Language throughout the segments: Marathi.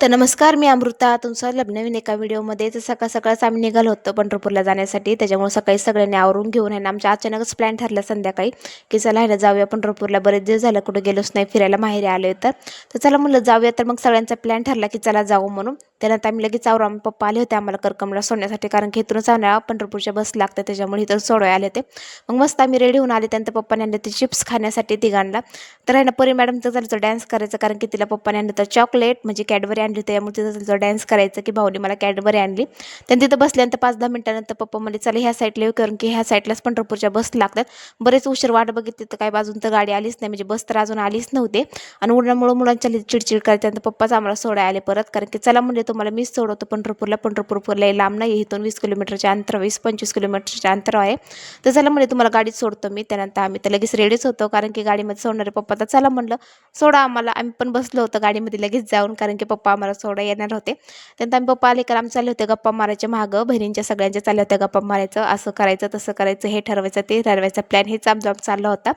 तर नमस्कार मी अमृता. तुमचं लग्नवीन एका व्हिडिओमध्ये. तर सकाळ सकाळच आम्ही निघालो होतो पंढरपूरला जाण्यासाठी. त्याच्यामुळे सकाळी सगळ्यांनी आवरून घेऊन आहे ना आमच्या अचानकच प्लॅन ठरला संध्याकाळी की चला ह्याला ना जाऊया पंढरपूरला. बरेच दिवस झालं कुठे गेलोच नाही फिरायला माहेरी आलो तर. तर चला म्हणलं जाऊया. तर मग सगळ्यांचा प्लॅन ठरला की चला जाऊ म्हणून. त्यानंतर आम्ही लगेच आवरून आम्ही पप्पा आले होते आम्हाला करकमला सोडण्यासाठी कारण की इथूनच आम्हाला पंढरपूरच्या बस लागतं त्याच्यामुळे इथं सोडवाय आले होते. मग मस्त आम्ही रेडी होऊन आले त्यानंतर पप्पाने आणले ते चिप्स खाण्यासाठी तिघांना. तर आहे ना परी मॅडमचं झालं डान्स करायचं कारण की तिला पप्पाने आणलं तर चॉकलेट म्हणजे कॅडबरी आणली त्यामुळे तिथं तिचं डान्स करायचं की भाऊनी मला कॅडबरी आणली. त्यांनी तिथं बसल्यानंतर पाच दहा मिनटानंतर पप्पा म्हणजे चला ह्या साईडला येऊ कारण की ह्या साईडलाच पंढरपूरच्या बस लागतात. बरेच उशीर वाट बघितली तर काही बाजून तर गाडी आलीच नाही म्हणजे बस तर अजून आलीच नव्हते. आणि उन्हामुळं मुलांच्या चिडचिड करायच्यानंतर पप्पाच आम्हाला सोडाय आले परत कारण की चला म्हणजे तुम्हाला मीच सोडवतो. पंढरपूरला पंढरपूरला लांब नाही इथून वीस किलोमीटरच्या अंतर वीस पंचवीस किलोमीटरच्या अंतर आहे. तर चला म्हणजे तुम्हाला गाडीत सोडतो मी. त्यानंतर आम्ही तर लगेच रेडीच होतो. कारण की गाडीमध्ये सोडणारे पप्पा तर चला म्हणलं सोडा आम्हाला. आम्ही पण बसलो होतो गाडीमध्ये लगेच जाऊन कारण की पप्पा आम्हाला सोडा येणार होते. त्यानंतर आम्ही पप्पा आले आम्ही चालले होते गप्पा मारायच्या मागं. बहिणींच्या सगळ्यांच्या चालल्या होत्या गप्पा मारायचं. असं करायचं तसं करायचं हे ठरवायचं ते ठरवायचं. प्लॅन हेच आमचा चालला होता.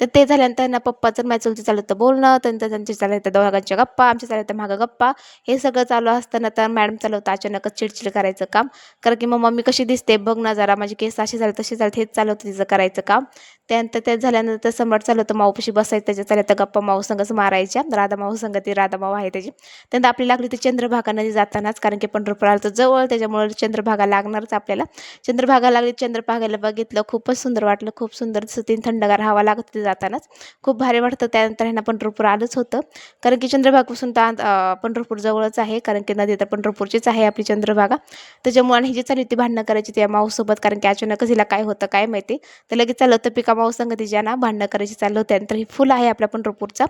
तर ते झाल्यानंतर ना पप्पाचं मॅचलचं चालू होतं बोलणं. त्यांचं त्यांचे चालू होतं दोघांच्या गप्पा आमच्या चालू होत्या मागं गप्पा. हे सगळं चालू असतं असताना तर मॅडम चालू होतं अचानकच चिडचिड करायचं काम. कारण की मग मम्मी कशी दिसते बघ ना जरा माझे केस अशी झाले तसे झाले हेच चालू होतं तिचं करायचं काम. त्यानंतर ते झाल्यानंतर सम्राट चालू होतं माऊपाशी बसायचं त्याच्या चालत गप्पा माऊ संगच मारायच्या. राधा माऊ संग ती राधा माऊ आहे त्याची. त्यानंतर आपली लागली ती चंद्रभागा नदी जातानाच कारण की पंढरपूर आलं तर जवळ त्याच्यामुळे चंद्रभागा लागणारच आपल्याला. चंद्रभागा लागली चंद्रभागाला बघितलं खूपच सुंदर वाटलं खूप सुंदर तीन थंडगार हवा लागत होती जातानाच. खूप भारी वाटतं त्यानंतर ह्यांना पंढरपूर आलंच होतं. कारण की चंद्रभागापासून तर पंढरपूर जवळच आहे कारण की नदी तर पंढरपूरचीच आहे आपली चंद्रभागा. त्याच्यामुळे आणि ही जी चालली होती भांडणं करायची त्या माऊसोबत कारण की अचानकच हिला काय होतं काय माहिती. तर लगेच चाललं होतं पिका माऊ संग तिच्या ना भांडणं करायची चाललं होतं. त्यानंतर ही फुलं आहे आपल्या पंढरपूरचा.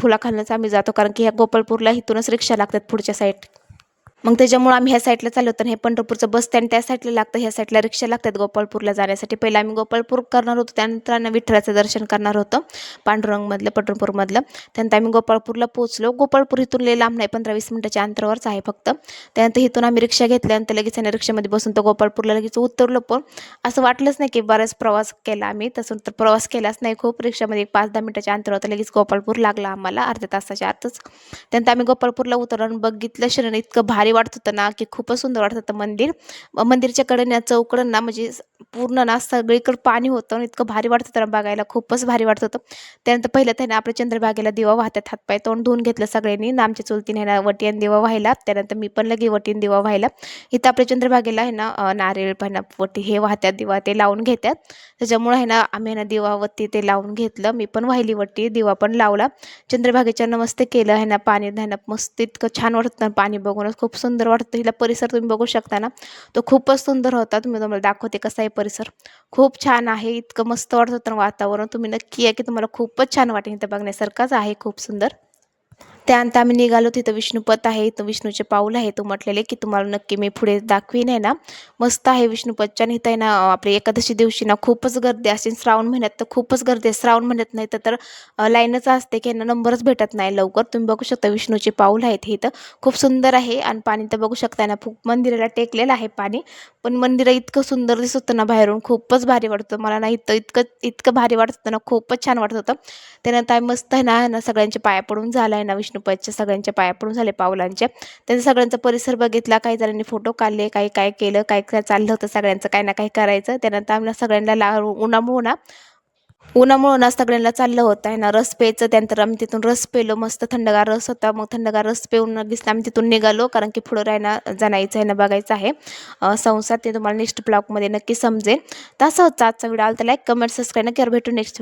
फुला खालनंच आम्ही जातो कारण की ह्या गोपाळपूरला इथूनच रिक्षा लागतात पुढच्या साईड मग त्याच्यामुळे आम्ही ह्या साईडला चाललो तर हे पंढरपूरचं बस स्टँड त्या साईडला लागतं ह्या साईडला रिक्षा लागतात गोपाळपूरला जाण्यासाठी. पहिला आम्ही गोपाळपूर करणार होतो त्यानंतर आम्ही विठ्ठलाचं दर्शन करणार होतं पांडुरंगमधलं पंढरपूरमधलं त्यानंतर आम्ही गोपाळपूरला पोहोचलो. गोपाळपूर इथून लय लांब नाही पंधरा वीस मिनटाच्या अंतरावरच आहे फक्त. त्यानंतर इथून आम्ही रिक्षा घेतल्यानंतर लगेच आणि रिक्षामध्ये बसून तर गोपाळपूरला लगेच उतरलो पण असं वाटलंच नाही की बराच प्रवास केला आम्ही. तसं तर प्रवास केलाच नाही खूप. रिक्षामध्ये एक पाच दहा मिनिटाच्या अंतरावर लगेच गोपाळपूर लागला आम्हाला अर्ध्या तासाच्या आतच. त्यानंतर आम्ही गोपाळपूरला उतरून बघितलं शरण इतकं भारी वाटत होतं ना की खूपच सुंदर वाटत होतं मंदिर. मंदिरच्या कडेने चौकडं ना म्हणजे पूर्ण ना सगळीकडं पाणी होतं आणि इतकं भारी वाटत होतं ना बघायला खूपच भारी वाटत होतं. त्यानंतर पहिलं त्याने आपल्या चंद्रभागेला दिवा वाहतात हातपाय तोंड धुवून घेतलं सगळ्यांनी. ना आमच्या चुलतीने ना वटीन दिवा व्हायला त्यानंतर मी पण लगे वटीन दिवा व्हायला. इथं आपल्या चंद्रभागेला आहे ना नारळ पण वटी हे वाहत्यात दिवा ते लावून घेतात त्याच्यामुळे आहे ना आम्ही ना दिवावती ते लावून घेतलं. मी पण वाहिली वटी दिवा पण लावला. चंद्रभागेच्या नमस्ते केलं आहे ना पाणी ना मस्त इतकं छान वाटतं पाणी बघूनच. खूप सुंदर वाटतं. हिला परिसर तुम्ही बघू शकता ना. तो खूपच सुंदर होता. तुम्ही तुम्हाला दाखवते कसा आहे परिसर. खूप छान आहे. इतकं मस्त वाटत होतं वातावरण. तुम्ही नक्की आहे की तुम्हाला खूपच छान वाटेल इथं बघण्यासारखंच आहे. खूप सुंदर. त्यानंतर आम्ही निघालो तिथं विष्णुपत आहे इथं विष्णूचे पाऊल आहे. तो म्हटलेले की तुम्हाला नक्की मी पुढे दाखवीन आहे ना? मस्त आहे विष्णुपतच्या. आणि इथं आहे ना आपली एकादशी दिवशी ना खूपच गर्दी असते. श्रावण महिन्यात तर खूपच गर्दी आहे. श्रावण महिन्यात नाही तर लाईनच असते की यांना नंबरच भेटत नाही लवकर. तुम्ही बघू शकता विष्णूचे पाऊल आहेत हे इथं. खूप सुंदर आहे. आणि पाणी तर बघू शकता ना खूप मंदिराला टेकलेलं आहे पाणी. पण मंदिर इतकं सुंदर दिसत होतं ना बाहेरून. खूपच भारी वाटतं. मला ना इथं इतकं इतकं भारी वाटत होतं ना खूपच छान वाटत होतं. त्यानंतर मस्त आहे ना सगळ्यांचे पाया पडून झाला आहे ना विष्णुपतच्या सगळ्यांच्या पाया पडून झाले पावलांच्या. त्यांचा सगळ्यांचा परिसर बघितला काही जणांनी फोटो काढले काही काय केलं काय काय चाललं होतं सगळ्यांचं काय ना काही करायचं. त्यानंतर आम्हाला सगळ्यांना ला उन्हामुळं ना उन्हामुळं ना सगळ्यांना चाललं होतं. आहे ना रस प्यायचं त्यानंतर आम्ही तिथून रस पेलो मस्त थंडगार रस होता. मग थंडगार रस पेऊन लगेच आम्ही तिथून निघालो कारण की पुढं राहणं जाणायचं आहे ना बघायचं आहे. संसार ते तुम्हाला नेक्स्ट ब्लॉगमध्ये नक्की समजेल. तसं होतं आजचा व्हिडिओ आला तर लाईक कमेंट सबस्क्राईब नक्की भेटू नेक्स्ट